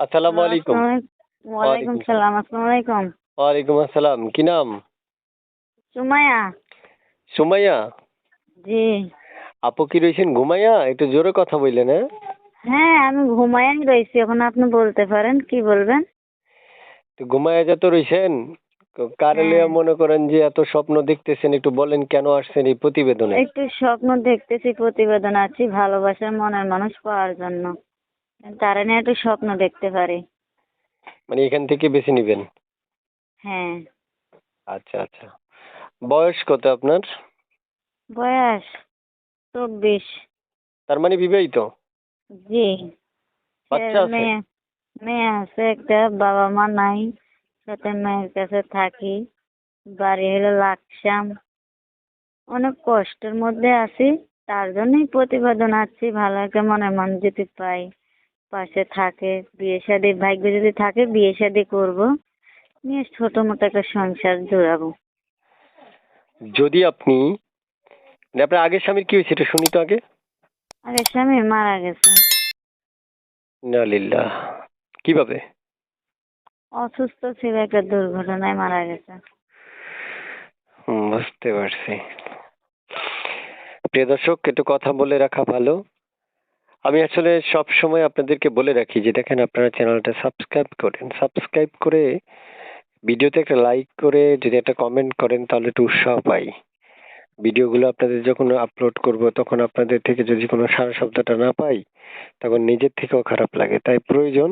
আসসালামু আলাইকুম। ওয়ালাইকুম সালাম আসসালামু আলাইকুম। ওয়ালাইকুম আসসালাম কি নাম? সুমাইয়া। সুমাইয়া? জি। আপু কি রয়েছেন ঘুমাইয়া? একটু জোরে কথা বললেন হ্যাঁ? হ্যাঁ আমি ঘুমায়াই রয়েছি এখন আপনি বলতে পারেন কি বলবেন? তো যত রয়েছেন কারেলে হ্যাঁ। মনে করেন যে এত স্বপ্ন দেখতেছেন একটু বলেন কেন আসছেন এই প্রতিবেদনে? একটু স্বপ্ন দেখতেছি প্রতিবেদন আছি ভালোবাসার মনের মানুষ পাওয়ার জন্য। তারা নিয়ে একটু স্বপ্ন দেখতে পারি। মানে এখান থেকে বেছে নেবেন? হ্যাঁ। আচ্ছা আচ্ছা। বয়স কত আপনার? বয়স চব্বিশ। তার মানে বিবাহিত? জি। বাচ্চা আছে? মেয়ে মেয়ে আছে একটা বাবা মা নাই সাথে মেয়ের কাছে থাকি। বাড়ি হলো লাকসাম। অনেক কষ্টের মধ্যে আছি তার জন্যই প্রতিবেদন আছি ভালো একটা মনের মানুষ যদি পাই। পাশে থাকে বিয়ে শাদী ভাগ্য যদি থাকে বিয়ে শাদী করব। নিয়ে ছোট মোটো একটা সংসার জোড়াবো। যদি আপনি মানে আপনার আগের স্বামীর কি হয়েছে এটা শুনি তো আগে। আগে স্বামী মারা গেছে। নালিল্লাহ কীভাবে? অসুস্থ ছিল একটা দুর্ঘটনায় মারা গেছে। হুম, বুঝতে পারছি। প্রিয় দর্শক একটু কথা বলে রাখা ভালো। আমি আসলে সব সময় আপনাদেরকে বলে রাখি যে দেখেন আপনারা চ্যানেলটা সাবস্ক্রাইব করেন। সাবস্ক্রাইব করে ভিডিওতে একটা লাইক করে যদি একটা কমেন্ট করেন তাহলে একটু উৎসাহ পাই। ভিডিওগুলো আপনাদের যখন আপলোড করব তখন আপনাদের থেকে যদি কোনো সারা শব্দটা না পাই তখন নিজের থেকেও খারাপ লাগে। তাই প্রয়োজন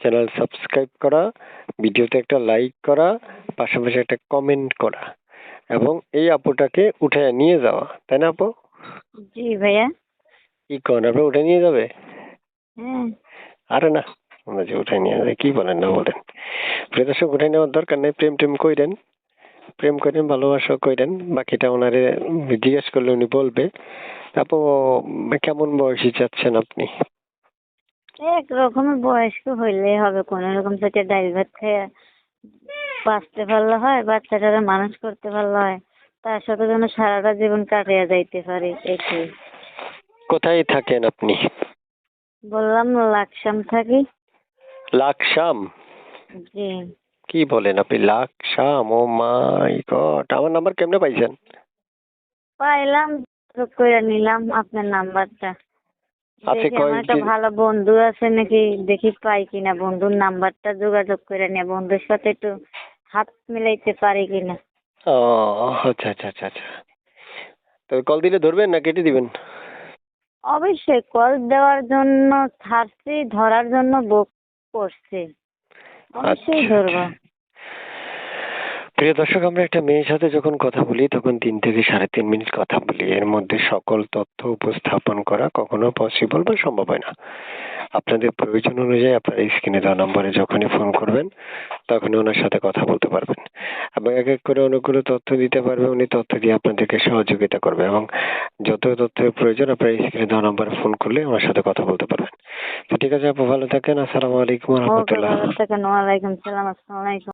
চ্যানেল সাবস্ক্রাইব করা, ভিডিওতে একটা লাইক করা, পাশাপাশি একটা কমেন্ট করা এবং এই আপুটাকে উঠে নিয়ে যাওয়া। তাই না আপু? জি ভাইয়া। কি করেন? আপনি উঠে নিয়ে যাবে? হ্যাঁ আরে না আমরা যে উঠে নিয়ে যাবে কি বলেন না বলেন। প্রিয় দর্শক উঠে নেওয়ার দরকার নেই প্রেম টেম কইরেন। প্রেম করেন ভালোবাসা কইরেন বাকিটা ওনারে জিজ্ঞেস করলে উনি বলবে। আপু কেমন বয়সী চাচ্ছেন আপনি? এক রকমের বয়স্ক হইলেই হবে কোন রকম থেকে ডাল ভাত খেয়ে বাঁচতে পারলে হয় বাচ্চাটারে মানুষ করতে পারলে হয়। তার সাথে যেন সারাটা জীবন কাটিয়ে যাইতে পারি এটাই। কোথায় থাকেন আপনি? বললাম লাকসাম থাকি। লাকসাম? জি। কি বলেন আপনি? লাকসাম ও মাই গড আমার নাম্বার কেমনে পাইছেন? পাইলাম যোগ করে নিলাম আপনার নাম্বারটা। আচ্ছা, দেখি আমার একটা ভালো বন্ধু আছে নাকি দেখি পাই কিনা বন্ধুর নাম্বারটা যোগাযোগ করে নিয়ে বন্ধুর সাথে একটু হাত মিলাইতে পারি কিনা। ও আচ্ছা আচ্ছা আচ্ছা আচ্ছা। তো কল দিলে ধরবেন না কেটে দিবেন? অবশ্যই কল দেওয়ার জন্য ছাড়ছি ধরার জন্য বুক করছি অবশ্যই ধরবো। প্রিয় দর্শক আমরা একটা মেয়ের সাথে যখন কথা বলি তখন তিন থেকে সাড়ে তিন মিনিট কথা বলি। এর মধ্যে সকল তথ্য উপস্থাপন করা কখনো পসিবল বা সম্ভব হয় না। আপনাদের প্রয়োজন অনুযায়ী আপনার স্ক্রিনে দেওয়া নম্বরে যখনই ফোন করবেন তখনই ওনার সাথে কথা বলতে পারবেন। এবং এক এক করে অনেকগুলো তথ্য দিতে পারবে উনি তথ্য দিয়ে আপনাদেরকে সহযোগিতা করবে এবং যত তথ্যের প্রয়োজন আপনার এই স্ক্রিনে দেওয়া নম্বরে ফোন করলে ওনার সাথে কথা বলতে পারবেন। তো ঠিক আছে আপু ভালো থাকেন। আসসালামু আলাইকুম রহমতুল্লাহ। ওয়ালাইকুম সালাম আসসালামু আলাইকুম।